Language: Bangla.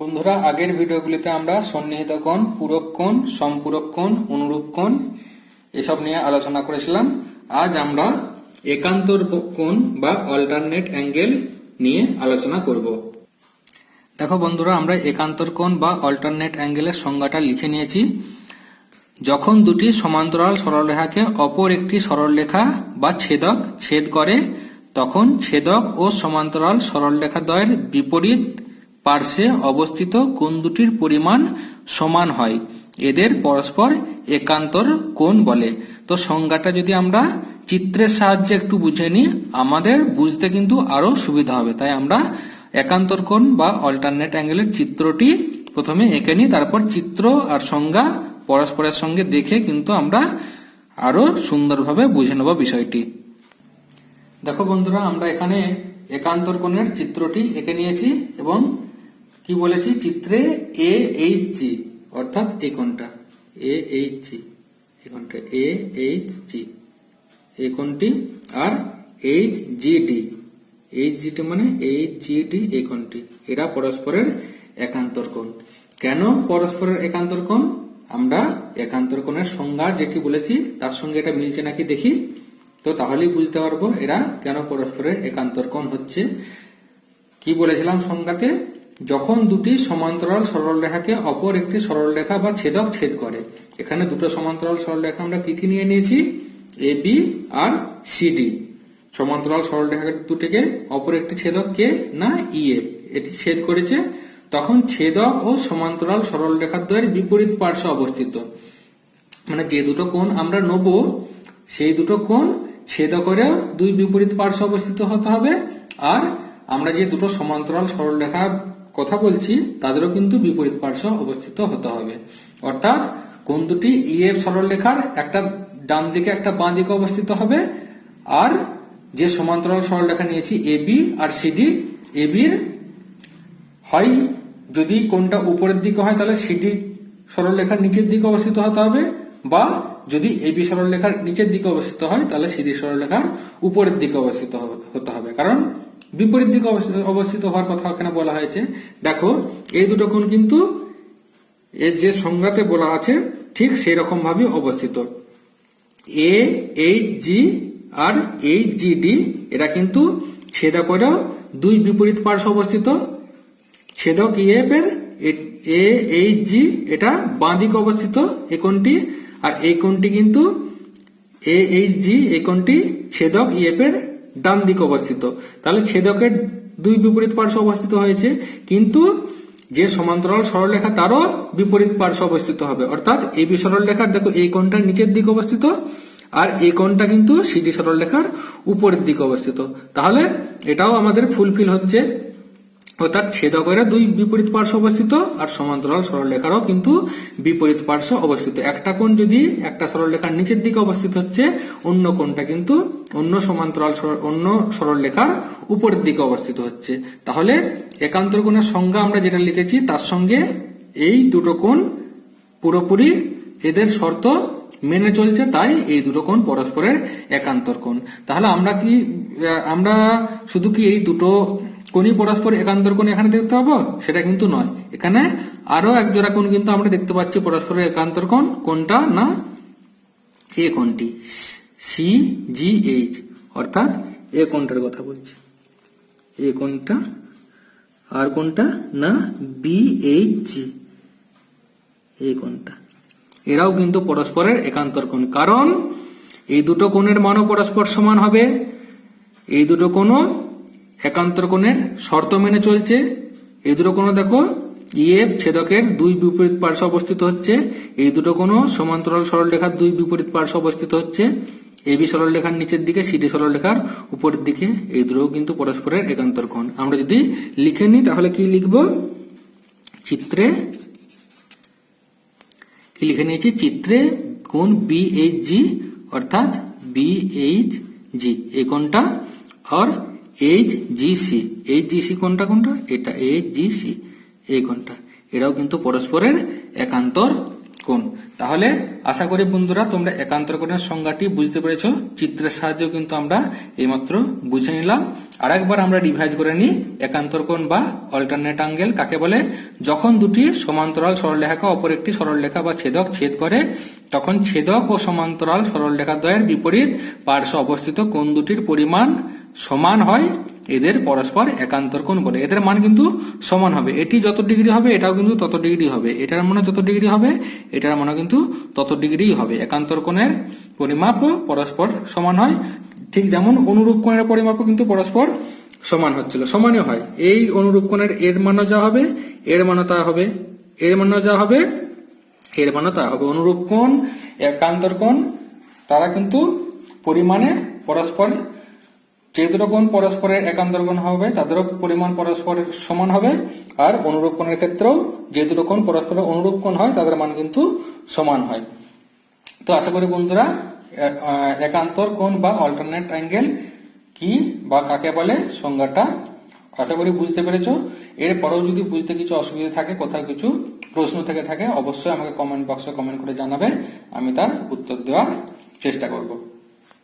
বন্ধুরা, আগের ভিডিওগুলিতে আমরা সন্নিহিত কোণ পূরক কোণ সম্পূরক কোণ অনুরূপ কোণ এসব নিয়ে আলোচনা করেছিলাম। আজ আমরা একান্তর কোণ বা অল্টারনেট অ্যাঙ্গেল নিয়ে আলোচনা করব। দেখো বন্ধুরা, আমরা একান্তর কোণ বা অল্টারনেট অ্যাঙ্গেলের সংজ্ঞাটা লিখে নিয়েছি। যখন দুটি সমান্তরাল সরলরেখাকে অপর একটি সরলরেখা বা ছেদক ছেদ করে, তখন ছেদক ও সমান্তরাল সরলরেখা দ্বয়ের বিপরীত পার্শ্বে অবস্থিত কোণ দুটির পরিমাণ সমান হয়। এদের পরস্পর একান্তর কোণ বলে। তো সংজ্ঞাটা যদি আমরা চিত্রের সাহায্যে একটু বুঝে নিই, আমাদের বুঝতে কিন্তু আরও সুবিধা হবে। তাই আমরা একান্তর কোণ বা অল্টারনেট অ্যাঙ্গেলের চিত্রটি প্রথমে এঁকে নিই, তারপর চিত্র আর সংজ্ঞা পরস্পরের সঙ্গে দেখে কিন্তু আমরা আরও সুন্দরভাবে বুঝে নেব বিষয়টি। দেখো বন্ধুরা, আমরা এখানে একান্তর কোণের চিত্রটি এঁকে নিয়েছি এবং কি বলেছি? চিত্রে এ এইচ জি অর্থাৎ এই কোণটা। এ এইচ জি এই কোণটা। এ এইচ জি এই কোণটি আর H G D H G G T মানে এইচ জি ডি এই কোণটি। এরা পরস্পরের একান্তর কোণ। কেন পরস্পরের একান্তর কোণ? আমরা একান্তর কোণের সংজ্ঞা যেটি বলেছি, তার সঙ্গে এটা মিলছে নাকি দেখি? তো তাহলেই বুঝতে পারব এরা কেন পরস্পরের একান্তর কোণ হচ্ছে। কি বলেছিলাম সংজ্ঞাতে? যখন দুটি সমান্তরাল সরলরেখাকে অপর একটি সরলরেখা বা ছেদক ছেদ করে, এখানে দুটো সমান্তরাল সরলরেখা আমরা কি কি নিয়ে নিয়েছি? এ বি আর সিডি সমান্তরাল সরলরেখা দুটিকে অপর একটি ছেদক কে না ইএফ এটি ছেদ করেছে। তখন ছেদক ও সমান্তরাল সরলরেখা দ্বয়ের বিপরীত পার্শ্বে অবস্থিত। মানে যে দুটো কোণ আমরা নেব, সেই দুটো কোণ ছেদকরেও দুই বিপরীত পার্শ্বে অবস্থিত হতে হবে। আর আমরা যে দুটো সমান্তরাল সরলরেখার কথা বলছি, তাদেরও কিন্তু বিপরীত পার্শ্ব অবস্থিত হতে হবে। অর্থাৎ, কোন দুটি ইএফ সরলরেখার একটা ডান দিকে একটা বাঁ দিকে অবস্থিত হবে, আর যে সমান্তরাল সরলরেখা নিয়েছি এবি আর সিডি এবির হয় যদি কোনটা উপরের দিকে হয়, তাহলে সিডি সরলরেখার নিচের দিকে অবস্থিত হতে হবে, বা যদি এবি সরলরেখার নিচের দিকে অবস্থিত হয়, তাহলে সিডি সরলরেখার উপরের দিকে অবস্থিত হতে হবে। কারণ বিপরীত দিকে অবস্থিত হওয়ার কথা এখানে বলা হয়েছে? দেখো, এই দুটো কোণ কিন্তু এর যে সংজ্ঞাতে বলা আছে, ঠিক সেই রকম ভাবে অবস্থিত। এ, এইচ, জি আর এইচ, জি, ডি, এরা কিন্তু ছেদক করেও দুই বিপরীত পার্শ্ব অবস্থিত। ছেদক ইএফ এর? এ এইচ, জি, এটা বাঁ দিকে অবস্থিত, এই কোণটি। আর এই কোণটি কিন্তু এ, এইচ, জি, এই কোণটি ছেদক ইএফ এর ডান দিকে অবস্থিত। তাহলে ছেদকের দুই বিপরীত পার্শ্ব অবস্থিত হয়েছে, কিন্তু যে সমান্তরাল সরলরেখা তারও বিপরীত পার্শ্ব অবস্থিত হবে। অর্থাৎ এই বি সরলরেখার, দেখো, এই কোণটা নিচের দিকে অবস্থিত, আর এই কোণটা কিন্তু সিডি সরলরেখার উপরের দিকে অবস্থিত। তাহলে এটাও আমাদের ফুলফিল হচ্ছে। অর্থাৎ ছেদকের দুই বিপরীত পার্শ্ব অবস্থিত আর সমান্তরাল সরলরেখারও কিন্তু বিপরীত পার্শ্ব অবস্থিত। একটা কোণ যদি একটা সরলরেখার নিচের দিকে অবস্থিত হচ্ছে, অন্য কোণটা কিন্তু অন্য সমান্তরাল অন্য সরলরেখার উপরের দিকে অবস্থিত হচ্ছে। তাহলে একান্তর কোণের সংজ্ঞা আমরা যেটা লিখেছি, তার সঙ্গে এই দুটো কোণ পুরোপুরি এদের শর্ত মেনে চলছে, তাই এই দুটো কোণ পরস্পরের একান্তর কোণ। তাহলে আমরা কি আমরা শুধু কি এই দুটো কোণই পরস্পর একান্তর কোণ এখানে দেখতে পাবো? সেটা কিন্তু নয়। এখানে আরও এক জোড়া কোণ কিন্তু আমরা দেখতে পাচ্ছি, পরস্পরের একান্তর কোণ। কোনটা না? এ কোণটি। সি জি এইচ অর্থাৎ এ কোণটার কথা বলছি। এ কোণটা, আর কোনটা না? বি এইচ জি এই কোণটা। এরাও কিন্তু পরস্পরের একান্তর কোণ। কারণ এই দুটো কোণের মানও পরস্পর সমান হবে। এই দুটো কোণও একান্তর কোণের শর্ত মেনে চলছে। এই দুটো কোণও দেখো ইএফ ছেদকের দুই বিপরীত পার্শ্ব অবস্থিত হচ্ছে। এই দুটো কোণও সমান্তরাল সরলরেখার দুই বিপরীত পার্শ্ব অবস্থিত হচ্ছে। এবি সরলরেখার নিচের দিকে সিডি সরলরেখার উপরের দিকে। এই দুটো কিন্তু পরস্পরের একান্তর কোণ আমরা যদি লিখে নিই, তাহলে কি লিখব? চিত্রে, কি লিখে নিয়েছি? চিত্রে কোন বি এইচ জি অর্থাৎ বি এইচ জি এই কোনটা আর H G C H G C কোনটা কোনটা? এটা এইচ জি সি এই কোনটা? এরাও কিন্তু পরস্পরের একান্তর কোণ। তাহলে আশা করি বন্ধুরা তোমরা একান্তর কোণের সংজ্ঞাটি বুঝতে পেরেছ। চিত্রের সাহায্যেও কিন্তু আমরা এইমাত্র বুঝে নিলাম। আর একবার আমরা রিভাইজ করে নিই একান্তর কোণ বা অল্টারনেট অ্যাঙ্গেল কাকে বলে? যখন দুটি সমান্তরাল সরলরেখা অপর একটি সরলরেখা বা ছেদক ছেদ করে, তখন ছেদক ও সমান্তরাল সরলরেখা দ্বয়ের বিপরীত পার্শ্ব অবস্থিত কোণ দুটির পরিমাণ সমান হয়, এদের পরস্পর একান্তর কোণ বলে। এদের মান কিন্তু সমান হবে। এটি যত ডিগ্রি হবে, এটাও কিন্তু তত ডিগ্রি হবে। এটার মানে যত ডিগ্রি হবে, এটার মানে কিন্তু তত ডিগ্রি হবে। একান্তর কোণের পরিমাপও পরস্পর সমান হয়। ঠিক যেমন অনুরূপ কোণের পরিমাপও কিন্তু পরস্পর সমান হচ্ছিল। সমানই হয়। এই অনুরূপ কোণের এর মানও যা হবে, এর মানও তা হবে। এর মানও যা হবে, এর মানও তা হবে। অনুরূপ কোণ, একান্তর কোণ, তারা কিন্তু পরিমাণে পরস্পর যে দুটো কোণ পরস্পরের একান্তর কোণ হবে, তাদেরও পরিমাণ পরস্পরের সমান হবে। আর অনুরূপ কোণের ক্ষেত্রেও যে দুটো পরস্পরের অনুরূপ কোণ হয়, তাদের মান কিন্তু সমান হয়। তো আশা করি বন্ধুরা একান্তর কোণ বা অল্টারনেট অ্যাঙ্গেল কি বা কাকে বলে, সংজ্ঞাটা আশা করি বুঝতে পেরেছ। এরপরেও যদি বুঝতে কিছু অসুবিধা থাকে, কোথাও কিছু প্রশ্ন থেকে থাকে, অবশ্যই আমাকে কমেন্ট বক্সে কমেন্ট করে জানাবে। আমি তার উত্তর দেওয়ার চেষ্টা করব।